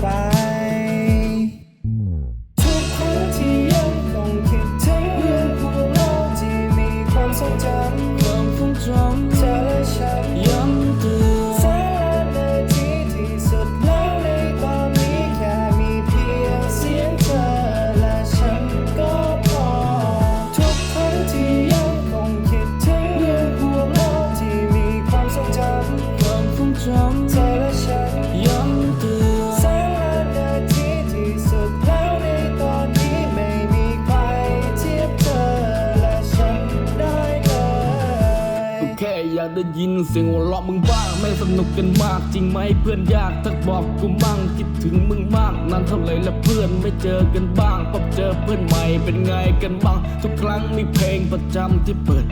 bye. ยากได้ยินเสียงหัวเราะมึงบ้างไม่สนุกกันมากจริงไหมเพื่อนยากทักบอกกูมั่งคิดถึงมึงมากนานเท่าไหร่และเพื่อนไม่เจอกันบ้างพบเจอเพื่อนใหม่เป็นไงกันบ้างทุกครั้งมีเพลงประจำที่เปิด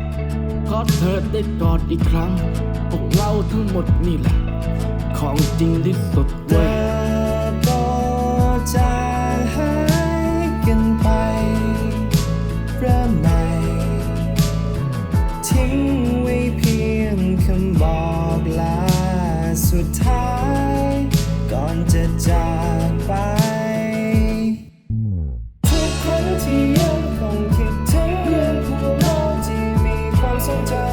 ขอเธอได้กอดอีกครั้งพวกเราทั้งหมดนี่แหละ ของจริงที่สุดเว้ยก็จางหายกันไปเริ่มใหม่ทิ้ง สุดท้าย ก่อนจะจากไป ทุกครั้งที่ยังคงคิดถึงเรื่องพวกเราที่มีความทรงจำ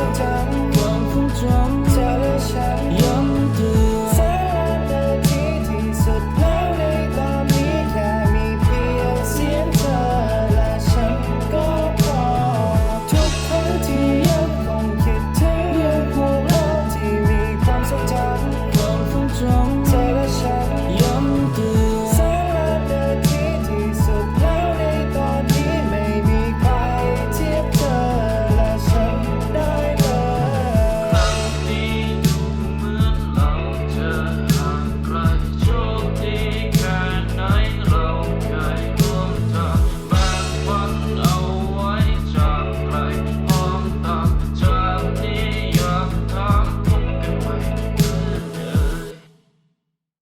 ค